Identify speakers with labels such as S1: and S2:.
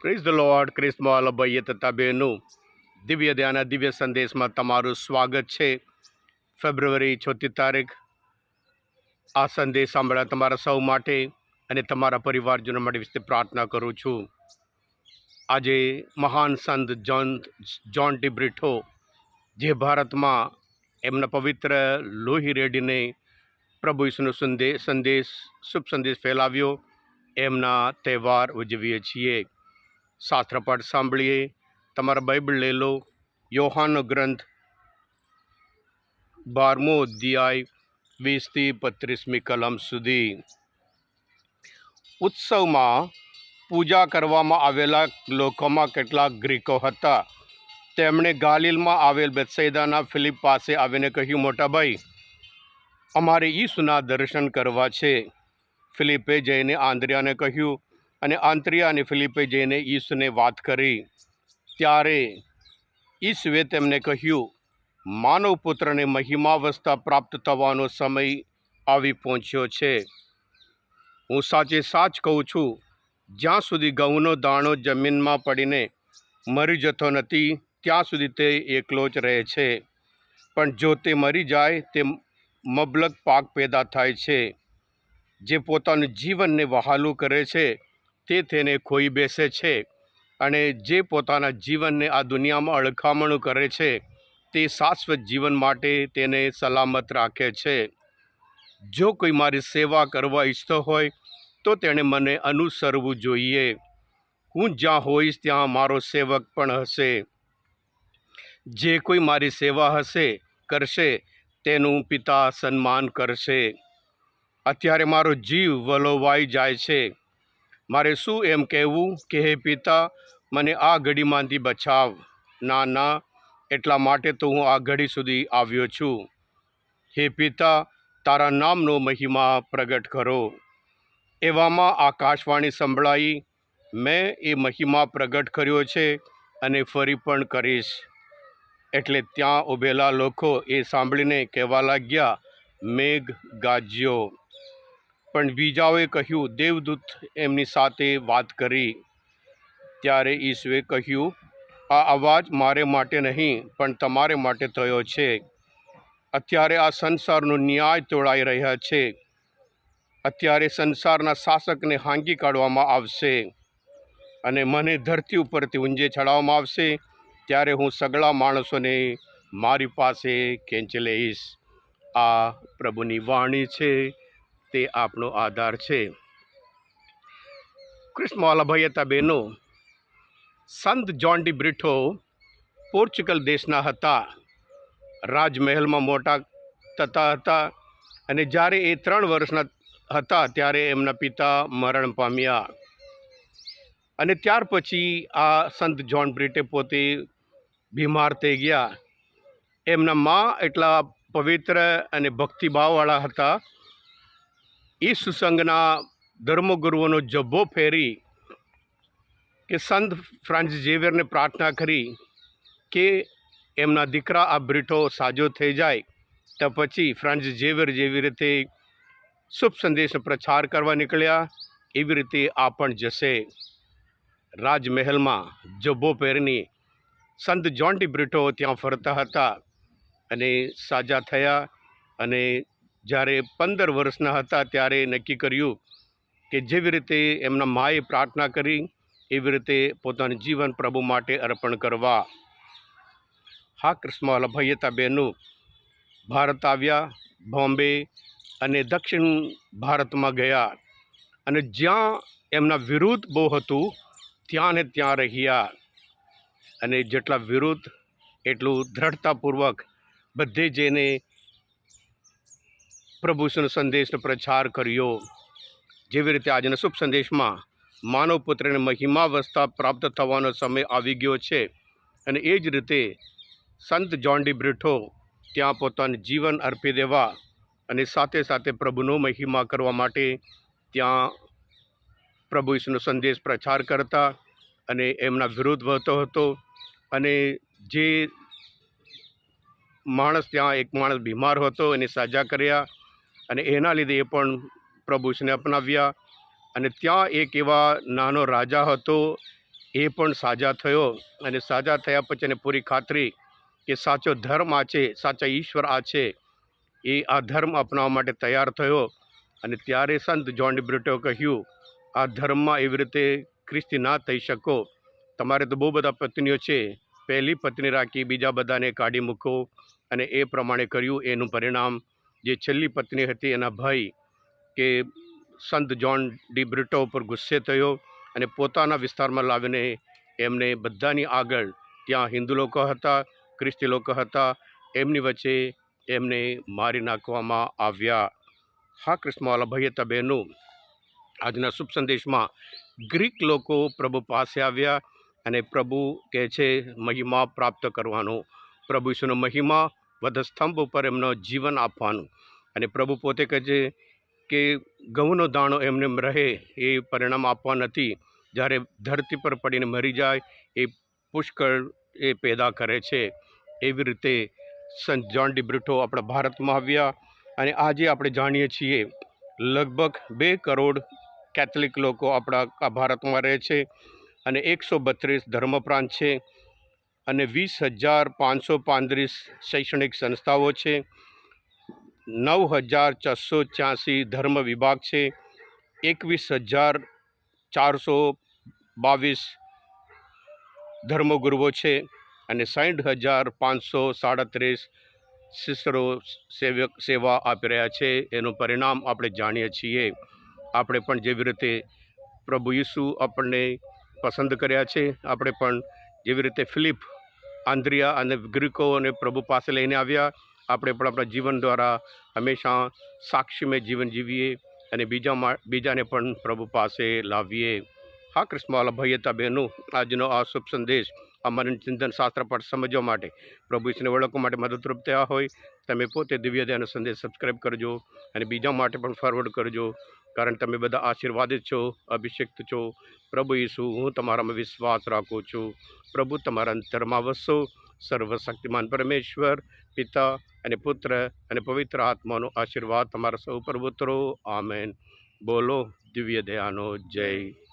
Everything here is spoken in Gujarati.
S1: પ્રેઝ ધ લોર્ડ ક્રિસ્મોલ ભાઈએ તથા બહેનું દિવ્ય ધ્યાના દિવ્ય સંદેશમાં તમારું સ્વાગત છે ફેબ્રુઆરી છોતી તારીખ આ સંદેશ સાંભળ્યા તમારા સૌ માટે અને તમારા પરિવારજનો માટે વિશે પ્રાર્થના કરું છું. આજે મહાન સંત જોન જોન ટી બ્રિઠો, જે ભારતમાં એમના પવિત્ર લોહી રેડીને પ્રભુ ઈસુનો સંદેશ સંદેશ, શુભ સંદેશ ફેલાવ્યો, એમના તહેવાર ઉજવીએ છીએ. શાસ્ત્રપાઠ સાંભળીએ, તમારા બાઇબલ લઈ લો યોહાનો ગ્રંથ બારમો અધ્યાય, વીસથી પત્રીસમી કલમ સુધી. ઉત્સવમાં પૂજા કરવામાં આવેલા લોકોમાં કેટલાક ગ્રીકો હતા. તેમણે ગાલિલમાં આવેલ બેત્સૈદાના ફિલિપ પાસે આવીને કહ્યું, મોટા ભાઈ, અમારે ઈસુના દર્શન કરવા છે. ફિલિપે જઈને આંદ્રિયાને કહ્યું અને આંતરિયા અને ફિલિપે જઈને ઈસુને વાત કરી. ત્યારે ઈસુએ તેમને કહ્યું, માનવ પુત્રને મહિમાવસ્થા પ્રાપ્ત થવાનો સમય આવી પહોંચ્યો છે. હું સાચે સાચ કહું છું, જ્યાં સુધી ઘઉંનો દાણો જમીનમાં પડીને મરી જતો નથી, ત્યાં સુધી તે એકલો જ રહે છે. પણ જો તે મરી જાય, તે મબલક પાક પેદા થાય છે, જે પોતાનું જીવનને વહાલું કરે છે તે તેને ખોઈ બેસે છે અને જે પોતાના જીવનને આ દુનિયામાં અળખામણું કરે છે, તે શાશ્વત જીવન માટે તેને સલામત રાખે છે. જો કોઈ મારી સેવા કરવા ઈચ્છતો હોય, તો તેણે મને અનુસરવું જોઈએ. હું જ્યાં હોઈશ, ત્યાં મારો સેવક પણ હશે. જે કોઈ મારી સેવા હશે, કરશે, તેનું પિતા સન્માન કરશે. અત્યારે મારો જીવ વલોવાઈ જાય છે. મારે શું એમ કહેવું કે, હે પિતા, મને આ ઘડીમાંથી બચાવ. ના ના, એટલા માટે તો હું આ ઘડી સુધી આવ્યો છું. હે પિતા, તારા નામનો મહિમા પ્રગટ કરો. એવામાં આકાશવાણી સંભળાઈ, મેં એ મહિમા પ્રગટ કર્યો છે અને ફરી પણ કરીશ. એટલે ત્યાં ઊભેલા લોકો એ સાંભળીને કહેવા લાગ્યા, મેઘ ગાજ્યો. પણ બીજાઓએ કહ્યું, દેવદૂત એમની સાથે વાત કરી. ત્યારે ઈસુએ કહ્યું, આ અવાજ મારે માટે નહીં, પણ તમારે માટે થયો છે. અત્યારે આ સંસારનો ન્યાય તોડાઈ રહ્યા છે. અત્યારે સંસારના શાસકને હાંગી કાઢવામાં આવશે અને મને ધરતી ઉપરથી ઊંજે ચડાવવામાં આવશે. ત્યારે હું સગળા માણસોને મારી પાસે ખેંચી લઈશ. આ પ્રભુની વાણી છે. તે આપણો આધાર છે. કૃષ્ણ વાલાભાઈ હતા બહેનો સંત જોન ડી બ્રિઠો પોર્ચુગલ દેશના હતા. રાજમહેલમાં મોટા થતા હતા અને જ્યારે એ ત્રણ વર્ષના હતા ત્યારે એમના પિતા મરણ પામ્યા. અને ત્યાર પછી આ સંત જોન બ્રિટે પોતે બીમાર થઈ ગયા. એમના મા એટલા પવિત્ર અને ભક્તિભાવવાળા હતા એ સંઘના ધર્મગુરુઓનો જબ્બો ફેરી કે સંત ફ્રાન્સિસ ઝેવિયરને પ્રાર્થના કરી કે એમના દીકરા આ બ્રિટો સાજો થઈ જાય, તો પછી ફ્રાન્સિસ ઝેવિયર જેવી રીતે શુભ સંદેશનો પ્રચાર કરવા નીકળ્યા, એવી રીતે આ પણ જશે. રાજમહેલમાં જબ્બો પહેરીને સંત જોન્ટી બ્રિટો ત્યાં ફરતા હતા અને સાજા થયા અને જ્યારે પંદર વર્ષના હતા ત્યારે નક્કી કર્યું કે જેવી રીતે એમના માએ પ્રાર્થના કરી, એવી રીતે પોતાનું જીવન પ્રભુ માટે અર્પણ કરવા. હા કૃષ્ણવાલા બહેનું બહેનો, ભારત આવ્યા, બોમ્બે અને દક્ષિણ ભારતમાં ગયા અને જ્યાં એમના વિરુદ્ધ બહુ હતું ત્યાં ને ત્યાં રહ્યા. અને જેટલા વિરુદ્ધ, એટલું દ્રઢતાપૂર્વક બધે જઈને પ્રભુ સંદેશનો પ્રચાર કર્યો. જેવી રીતે આજના શુભ સંદેશમાં માનવ પુત્રને મહિમાવસ્થા પ્રાપ્ત થવાનો સમય આવી ગયો છે અને એ જ રીતે સંત જોન બ્રિઠો ત્યાં પોતાનું જીવન અર્પી દેવા અને સાથે સાથે પ્રભુનો મહિમા કરવા માટે ત્યાં પ્રભુ ઈસુનો સંદેશ પ્રચાર કરતા અને એમના વિરુદ્ધ વહતો હતો અને જે માણસ ત્યાં એક માણસ બીમાર હતો એને સાજા કર્યા અને એના લીધે એ પણ પ્રભુ અપનાવ્યા. અને ત્યાં એક એવા નાનો રાજા હતો, એ પણ સાજા થયો. અને સાજા થયા પછી એને પૂરી ખાતરી કે સાચો ધર્મ આ છે, સાચા ઈશ્વર આ છે, એ આ ધર્મ અપનાવવા માટે તૈયાર થયો. અને ત્યારે સંત જોન બ્રિટો કહ્યું, આ ધર્મમાં એવી રીતે ખ્રિસ્તી ના થઈ શકો. તમારે તો બહુ બધા પત્નીઓ છે. પહેલી પત્ની રાખી બીજા બધાને કાઢી મૂકો. અને એ પ્રમાણે કર્યું એનું પરિણામ. જે છેલ્લી પત્ની હતી એના ભાઈ કે સંત જ્હોન ડી બ્રિટો ઉપર ગુસ્સે થયો અને પોતાના વિસ્તારમાં લાવીને એમને બધાની આગળ ત્યાં હિન્દુ લોકો હતા, ખ્રિસ્તી લોકો હતા, એમની વચ્ચે એમને મારી નાખવામાં આવ્યા. હા, કૃષ્ણવાલા ભાઈ તબેનું આજના શુભ સંદેશમાં ગ્રીક લોકો પ્રભુ પાસે આવ્યા અને પ્રભુ કહે છે, મહિમા પ્રાપ્ત કરવાનો. પ્રભુ ઈશ્વરનો મહિમા વધસ્તંભ ઉપર એમનો જીવન આપવાનું. અને પ્રભુ પોતે કહે છે કે ઘઉંનો દાણો એમને રહે, એ પરિણામ આપવા નથી. જ્યારે ધરતી પર પડીને મરી જાય, એ પુષ્કળ એ પેદા કરે છે. એવી રીતે સંત જોન ડિબ્રિટો આપણા ભારતમાં આવ્યા અને આજે આપણે જાણીએ છીએ, લગભગ બે કરોડ કેથલિક લોકો આપણા આ ભારતમાં રહે છે અને એકસો બત્રીસ ધર્મપ્રાંત છે. અને વીસ હજાર પાંચસો પાંત્રીસ શૈક્ષણિક સંસ્થાઓ છે. નવ હજાર છસો છ્યાસી ધર્મ વિભાગ છે. એકવીસ હજાર ચારસો બાવીસ ધર્મગુરુઓ છે અને સાઠ હજાર પાંચસો સાડત્રીસ શિષ્યો સેવક સેવા આપી રહ્યા છે. એનું પરિણામ આપણે જાણીએ છીએ. આપણે પણ જેવી રીતે પ્રભુ ઈસુ આપણને પસંદ કર્યા છે. આપણે પણ જેવી રીતે ફિલિપ આંદ્રિયા અને ગ્રીકોને પ્રભુ પાસે લઈને આવ્યા. આપણે પણ આપણા જીવન દ્વારા હંમેશા સાક્ષીમય જીવન જીવીએ અને બીજા બીજાને પણ પ્રભુ પાસે લાવીએ. હા કૃષ્ણવાલા ભૈયતા બહેનો, આજનો આ શુભ સંદેશ અમારા ચિંતન શાસ્ત્ર પાઠ સમજવા માટે પ્રભુ ઈશ્વરને ઓળખવા માટે મદદરૂપ થયા હોય. તમે પોતે દિવ્ય ધ્યાન સંદેશ સબસ્ક્રાઈબ કરજો અને બીજા માટે પણ ફોરવર્ડ કરજો. કારણ તમે બધા આશીર્વાદિત છો, અભિષેક્ત છો. પ્રભુ ઈસુ, હું તમારામાં વિશ્વાસ રાખું છું. પ્રભુ, તમારા અંતરમાં વસો. સર્વશક્તિમાન પરમેશ્વર, પિતા અને પુત્ર અને પવિત્ર આત્માનો આશીર્વાદ તમારા સૌ પર આમેન. બોલો, દિવ્ય દયાનો જય.